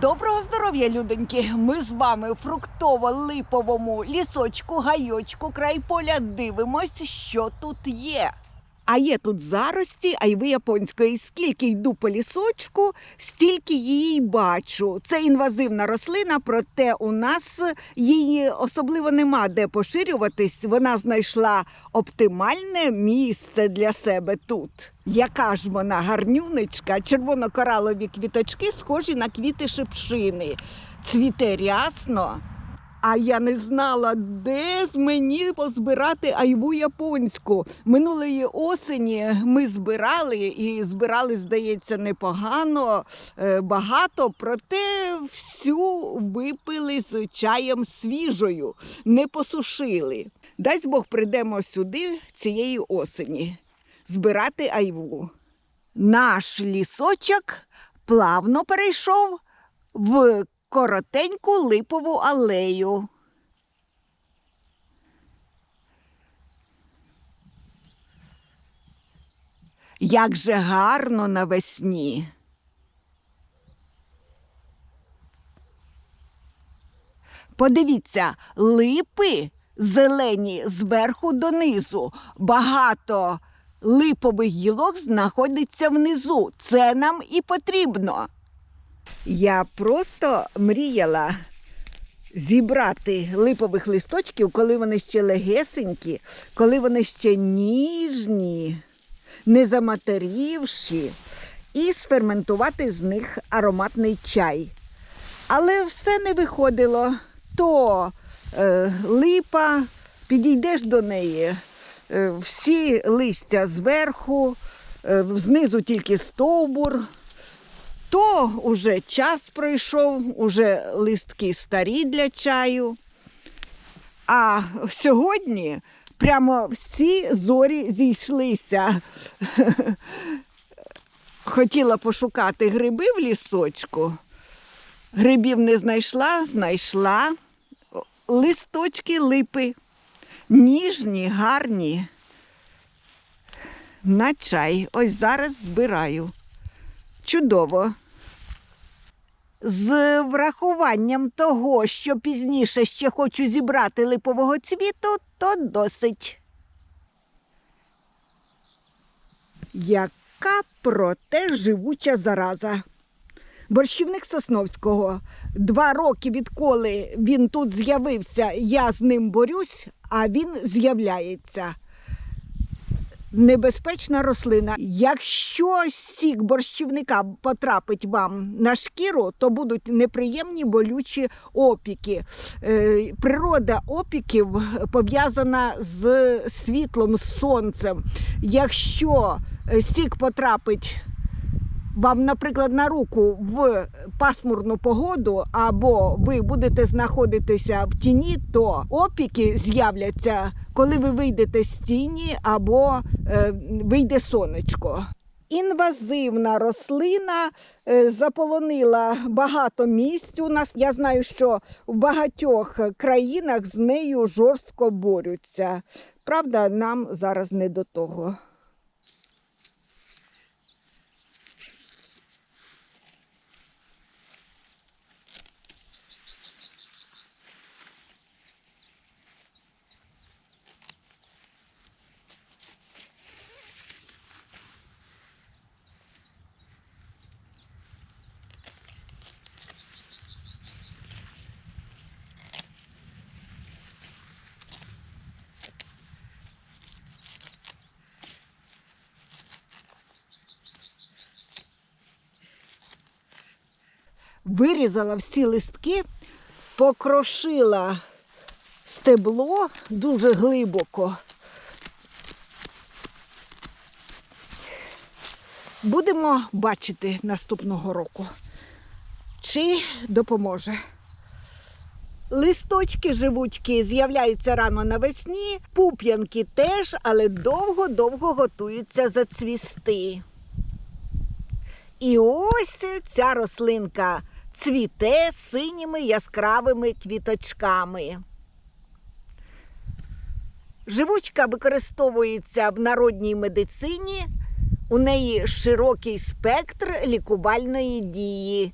Доброго здоров'я, людоньки! Ми з вами в фруктово-липовому лісочку, гайочку, край поля дивимось, що тут є. А є тут зарості айви японської. Скільки йду по лісочку, стільки її бачу. Це інвазивна рослина, проте у нас її особливо нема де поширюватись. Вона знайшла оптимальне місце для себе тут. Яка ж вона гарнюнечка, червоно-коралові квіточки, схожі на квіти шипшини. Цвіте рясно. А я не знала, де з мені позбирати айву японську. Минулої осені ми збирали і збирали, здається, непогано, е, багато, проте всю випили з чаєм свіжою, не посушили. Дасть Бог прийдемо сюди цієї осені збирати айву. Наш лісочок плавно перейшов в коротеньку липову алею. Як же гарно навесні. Подивіться, липи зелені зверху донизу. Багато липових гілок знаходиться внизу. Це нам і потрібно. Я просто мріяла зібрати липових листочків, коли вони ще легесенькі, коли вони ще ніжні, не заматерівші, і сферментувати з них ароматний чай. Але все не виходило. То е, липа, підійдеш до неї, е, всі листя зверху, е, знизу тільки стовбур. То уже час пройшов, уже листки старі для чаю. А сьогодні прямо всі зорі зійшлися. Хотіла пошукати гриби в лісочку. Грибів не знайшла, знайшла листочки липи. Ніжні, гарні. На чай. Ось зараз збираю. Чудово. З врахуванням того, що пізніше ще хочу зібрати липового цвіту, то досить. Яка проте живуча зараза. Борщівник Сосновського. Два роки відколи він тут з'явився, я з ним борюсь, а він з'являється небезпечна рослина. Якщо сік борщівника потрапить вам на шкіру, то будуть неприємні болючі опіки. Е, Природа опіків пов'язана з світлом, з сонцем. Якщо е, сік потрапить вам, наприклад, на руку в пасмурну погоду, або ви будете знаходитися в тіні, то опіки з'являться, коли ви вийдете з тіні або е, вийде сонечко. Інвазивна рослина е, заполонила багато місць у нас. Я знаю, що в багатьох країнах з нею жорстко борються. Правда, нам зараз не до того. Вирізала всі листки, покрошила стебло дуже глибоко. Будемо бачити наступного року, чи допоможе. Листочки живучки з'являються рано навесні, пуп'янки теж, але довго-довго готуються зацвісти. І ось ця рослинка цвіте синіми яскравими квіточками. Живучка використовується в народній медицині. У неї широкий спектр лікувальної дії.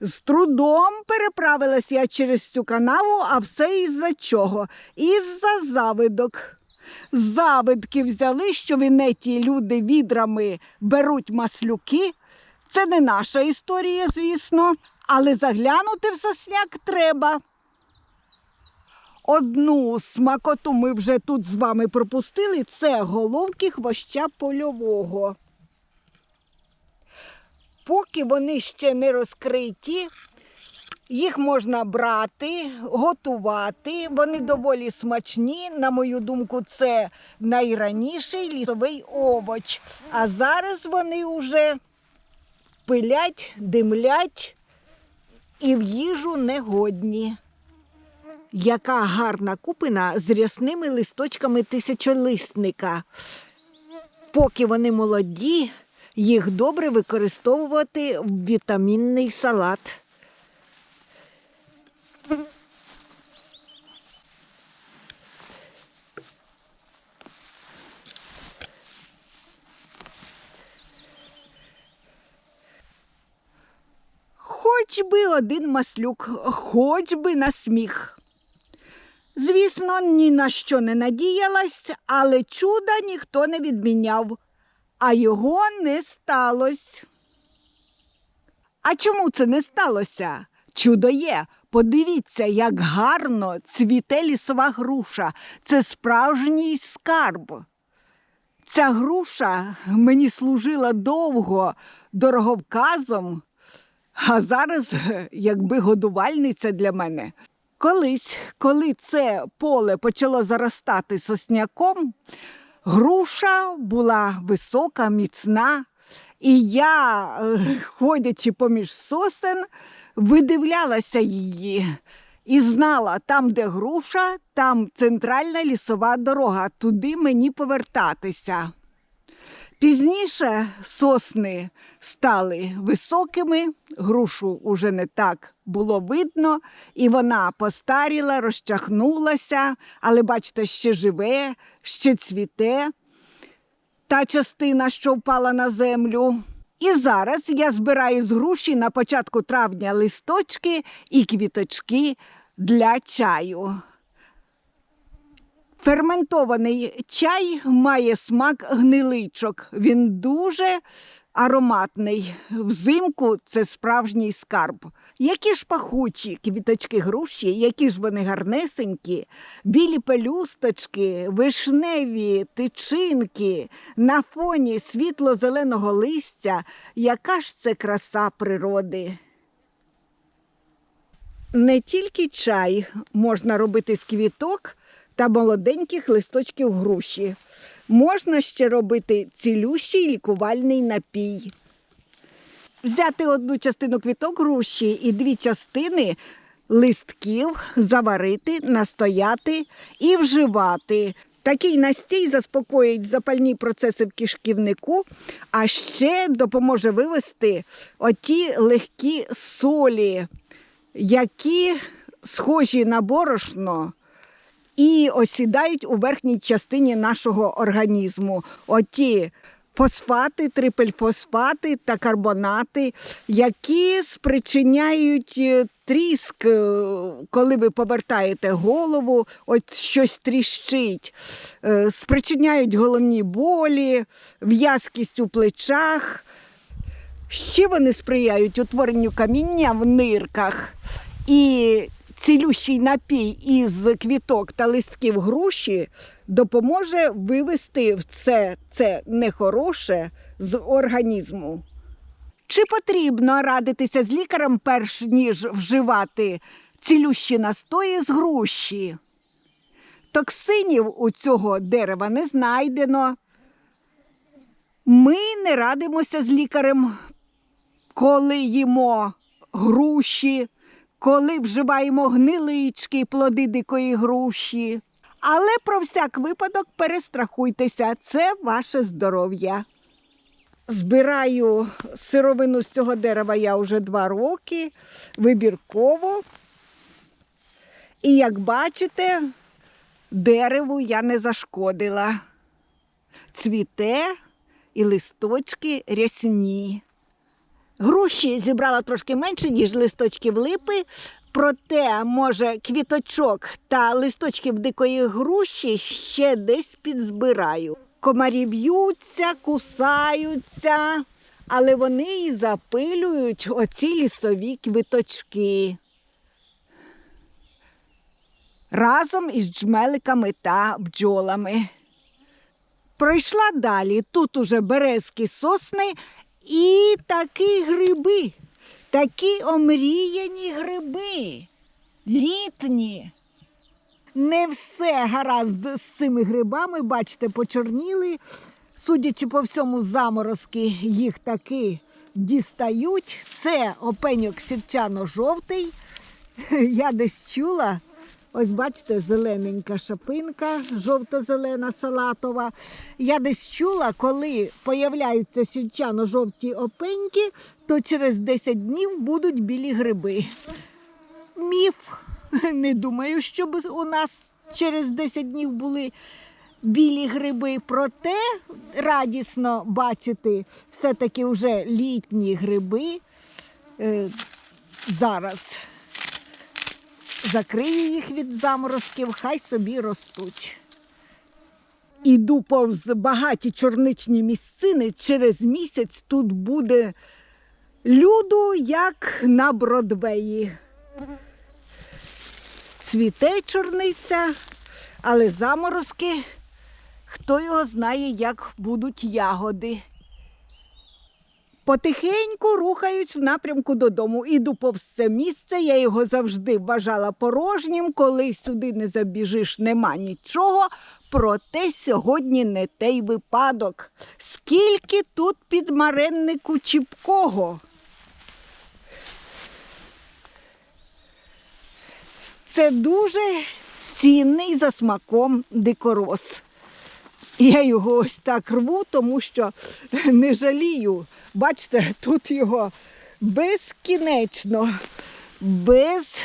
З трудом переправилась я через цю канаву, а все із-за чого? Із-за завидок. Завидки взяли, що в люди відрами беруть маслюки. Це не наша історія, звісно, але заглянути в сосняк треба. Одну смакоту ми вже тут з вами пропустили. Це головки хвоща польового. Поки вони ще не розкриті, їх можна брати, готувати. Вони доволі смачні. На мою думку, це найраніший лісовий овоч. А зараз вони вже пилять, димлять і в їжу негодні. Яка гарна купина з рясними листочками тисячолисника. Поки вони молоді, їх добре використовувати в вітамінний салат. Хоч би один маслюк, хоч би на сміх. Звісно, ні на що не надіялась, але чуда ніхто не відміняв, а його не сталося. А чому це не сталося? Чудо є. Подивіться, як гарно цвіте лісова груша. Це справжній скарб. Ця груша мені служила довго дороговказом, а зараз якби годувальниця для мене. Колись, коли це поле почало заростати сосняком, груша була висока, міцна, і я, е, ходячи поміж сосен, видивлялася її і знала, там, де груша, там центральна лісова дорога, туди мені повертатися. Пізніше сосни стали високими, грушу уже не так було видно, і вона постаріла, розчахнулася, але бачите, ще живе, ще цвіте та частина, що впала на землю. І зараз я збираю з груші на початку травня листочки і квіточки для чаю. Ферментований чай має смак гниличок. Він дуже ароматний. Взимку це справжній скарб. Які ж пахучі квіточки груші, які ж вони гарнесенькі, білі пелюсточки, вишневі тичинки на фоні світло-зеленого листя. Яка ж це краса природи? Не тільки чай можна робити з квіток та молоденьких листочків груші. Можна ще робити цілющий лікувальний напій. Взяти одну частину квіток груші і дві частини листків, заварити, настояти і вживати. Такий настій заспокоїть запальні процеси в кишківнику, а ще допоможе вивести оті легкі солі, які схожі на борошно і осідають у верхній частині нашого організму. Оті фосфати, трипельфосфати та карбонати, які спричиняють е, тріск, е, коли ви повертаєте голову, от щось тріщить, е, спричиняють головні болі, в'язкість у плечах. Ще вони сприяють утворенню каміння в нирках. І цілющий напій із квіток та листків груші допоможе вивести в це, це нехороше з організму. Чи потрібно радитися з лікарем, перш ніж вживати цілющі настої з груші? Токсинів у цього дерева не знайдено. Ми не радимося з лікарем, коли їмо груші, коли вживаємо гнилички, плоди дикої груші. Але про всяк випадок перестрахуйтеся, це ваше здоров'я. Збираю сировину з цього дерева я вже два роки, вибірково. І як бачите, дереву я не зашкодила. Цвіте і листочки рясні. Груші зібрала трошки менше, ніж листочків липи. Проте, може, квіточок та листочків дикої груші ще десь підзбираю. Комарі в'ються, кусаються, але вони і запилюють оці лісові квіточки. Разом із джмеликами та бджолами. Пройшла далі. Тут уже березки сосни і такі гриби, такі омріяні гриби, літні. Не все гаразд з цими грибами, бачите, почорніли. Судячи по всьому, заморозки їх таки дістають. Це опеньок сірчано-жовтий. Я десь чула. Ось бачите, зелененька шапинка, жовто-зелена салатова. Я десь чула, коли появляються сільчано-жовті опеньки, то через 10 днів будуть білі гриби. Міф. Не думаю, щоб у нас через 10 днів були білі гриби. Проте радісно бачити все-таки вже літні гриби. Е, зараз закрию їх від заморозків, хай собі ростуть. Іду повз багаті чорничні місцини. Через місяць тут буде люду, як на Бродвеї. Цвіте чорниця, але заморозки, хто його знає, як будуть ягоди. Потихеньку рухаюсь в напрямку додому. Іду повз це місце. Я його завжди вважала порожнім. Коли сюди не забіжиш, нема нічого. Проте сьогодні не той випадок. Скільки тут підмареннику чіпкого. Це дуже цінний за смаком дикорос. Я його ось так рву, тому що не жалію. Бачите, тут його безкінечно, без.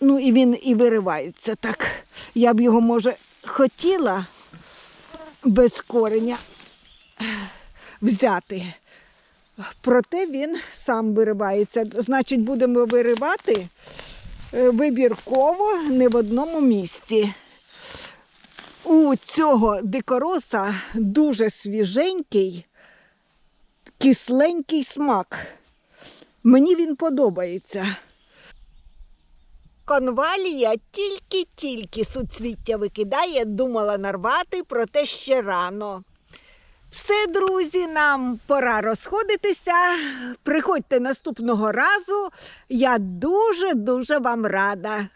Ну і він і виривається так. Я б його, може, хотіла без кореня взяти. Проте він сам виривається. Значить, будемо виривати е, вибірково не в одному місці. У цього дикороса дуже свіженький, кисленький смак. Мені він подобається. Конвалія тільки-тільки суцвіття викидає, думала нарвати, проте ще рано. Все, друзі, нам пора розходитися. Приходьте наступного разу. Я дуже-дуже вам рада.